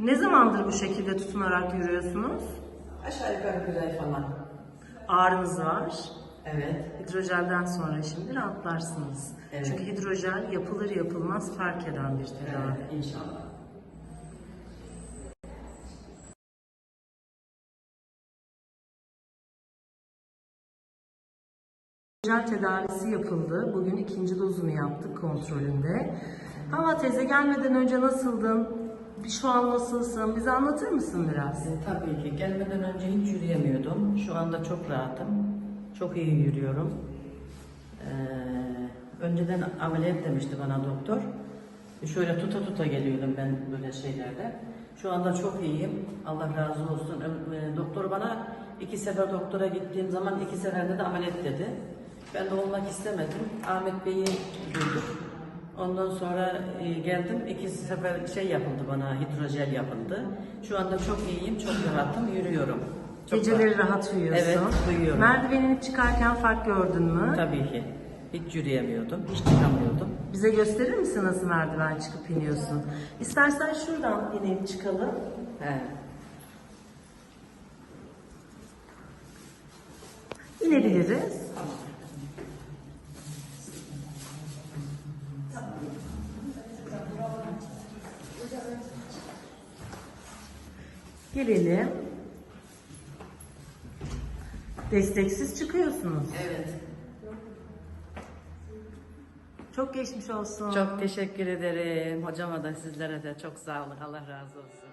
Ne zamandır bu şekilde tutunarak yürüyorsunuz? Aşağı yukarı bir ay falan. Ağrınız var. Evet. Hidrojelden sonra şimdi rahatlarsınız. Evet. Çünkü hidrojel yapılır yapılmaz fark eden bir tedavi. Evet. İnşallah. Hidrojel tedavisi yapıldı. Bugün ikinci dozunu yaptık kontrolünde. Hava teyze gelmeden önce nasıldın? Bir Şu an nasılsın? Bize anlatır mısın biraz? E, tabii ki. Gelmeden önce hiç yürüyemiyordum. Şu anda çok rahatım. Çok iyi yürüyorum. Ee, önceden ameliyat demişti bana doktor. Şöyle tuta tuta geliyordum ben böyle şeylerde. Şu anda çok iyiyim. Allah razı olsun. E, Doktor bana iki sefer doktora gittiğim zaman iki seferde de ameliyat dedi. Ben de olmak istemedim. Ahmet Bey'i duydum. Ondan sonra e, geldim. iki sefer şey yapıldı bana, hidrojel yapıldı. Şu anda çok iyiyim, çok rahatım, yürüyorum. Çok Geceleri rahat. rahat uyuyorsun. Evet, uyuyorum. Merdivenin çıkarken fark gördün mü? Tabii ki. Hiç yürüyemiyordum, hiç çıkamıyordum. Bize gösterir misin nasıl merdiven çıkıp iniyorsun? İstersen şuradan ineyim çıkalım. He. İnebiliriz. Gelelim. Desteksiz çıkıyorsunuz. Evet. Çok geçmiş olsun. Çok teşekkür ederim. Hocama da sizlere de çok sağ olun. Allah razı olsun.